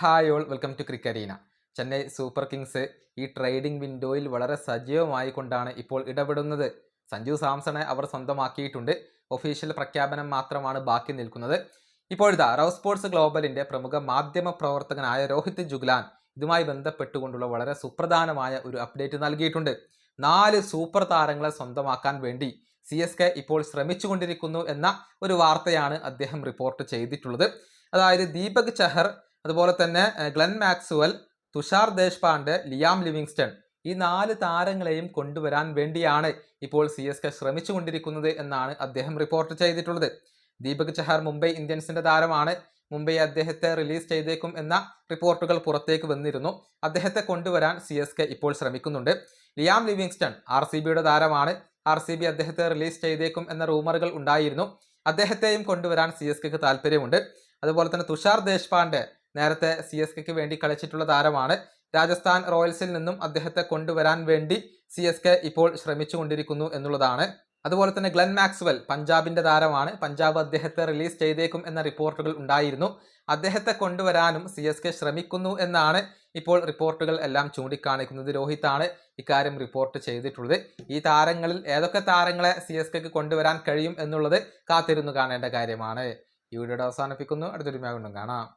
Hi all welcome to ക്രിക്കരീന Chennai super Kings ഈ trading വിൻഡോയിൽ വളരെ സജീവമായി കൊണ്ടാണ് ഇപ്പോൾ ഇടപെടുന്നത്. സഞ്ജു സാംസണെ അവർ സ്വന്തമാക്കിയിട്ടുണ്ട്. ഒഫീഷ്യൽ പ്രഖ്യാപനം മാത്രമാണ് ബാക്കി നിൽക്കുന്നത്. ഇപ്പോഴിതാ റവ് സ്പോർട്സ് ഗ്ലോബലിന്റെ പ്രമുഖ മാധ്യമ പ്രവർത്തകനായ രോഹിത് ജുഗ്ലാൻ ഇതുമായി ബന്ധപ്പെട്ടുകൊണ്ടുള്ള വളരെ സുപ്രധാനമായ ഒരു അപ്ഡേറ്റ് നൽകിയിട്ടുണ്ട്. നാല് സൂപ്പർ താരങ്ങളെ സ്വന്തമാക്കാൻ വേണ്ടി സി എസ് കെ ഇപ്പോൾ ശ്രമിച്ചുകൊണ്ടിരിക്കുന്നു എന്ന ഒരു വാർത്തയാണ് അദ്ദേഹം റിപ്പോർട്ട് ചെയ്തിട്ടുള്ളത്. അതായത് ദീപക് ചഹർ അതുപോലെ തന്നെ Glenn Maxwell Tushar Deshpande Liam Livingstone ഈ നാല് താരങ്ങളെയും കൊണ്ടുവരാൻ വേണ്ടിയാണ് ഇപ്പോൾ സി എസ് കെ ശ്രമിച്ചുകൊണ്ടിരിക്കുന്നത് എന്നാണ് അദ്ദേഹം റിപ്പോർട്ട് ചെയ്തിട്ടുള്ളത്. ദീപക് ചഹാർ മുംബൈ ഇന്ത്യൻസിന്റെ താരമാണ്. മുംബൈ അദ്ദേഹത്തെ റിലീസ് ചെയ്തേക്കും എന്ന റിപ്പോർട്ടുകൾ പുറത്തേക്ക് വന്നിരുന്നു. അദ്ദേഹത്തെ കൊണ്ടുവരാൻ സി എസ് കെ ഇപ്പോൾ ശ്രമിക്കുന്നുണ്ട്. ലിയാം ലിവിങ്സ്റ്റൺ ആർ സി ബിയുടെ താരമാണ്. ആർ സി ബി അദ്ദേഹത്തെ റിലീസ് ചെയ്തേക്കും എന്ന റൂമറുകൾ ഉണ്ടായിരുന്നു. അദ്ദേഹത്തെയും കൊണ്ടുവരാൻ സി എസ് കെക്ക് താല്പര്യമുണ്ട് അതുപോലെ തന്നെ തുഷാർ ദേശ്പാണ്ഡെ നേരത്തെ സി എസ് കെക്ക് വേണ്ടി കളിച്ചിട്ടുള്ള താരമാണ്. രാജസ്ഥാൻ റോയൽസിൽ നിന്നും അദ്ദേഹത്തെ കൊണ്ടുവരാൻ വേണ്ടി സി എസ് കെ ഇപ്പോൾ ശ്രമിച്ചുകൊണ്ടിരിക്കുന്നു എന്നുള്ളതാണ്. അതുപോലെ തന്നെ ഗ്ലെൻ മാക്സ്വൽ പഞ്ചാബിന്റെ താരമാണ്. പഞ്ചാബ് അദ്ദേഹത്തെ റിലീസ് ചെയ്തേക്കും എന്ന റിപ്പോർട്ടുകൾ ഉണ്ടായിരുന്നു. അദ്ദേഹത്തെ കൊണ്ടുവരാനും സി എസ് കെ ശ്രമിക്കുന്നു എന്നാണ് ഇപ്പോൾ റിപ്പോർട്ടുകൾ എല്ലാം ചൂണ്ടിക്കാണിക്കുന്നത്. രോഹിത്താണ് ഇക്കാര്യം റിപ്പോർട്ട് ചെയ്തിട്ടുള്ളത്. ഈ താരങ്ങളിൽ ഏതൊക്കെ താരങ്ങളെ സി എസ് കെക്ക് കൊണ്ടുവരാൻ കഴിയും എന്നുള്ളത് കാത്തിരുന്നു കാണേണ്ട കാര്യമാണ്. ഈ വീഡിയോയുടെ അവസാനിപ്പിക്കുന്നു. അടുത്തൊരു കൊണ്ടും കാണാം.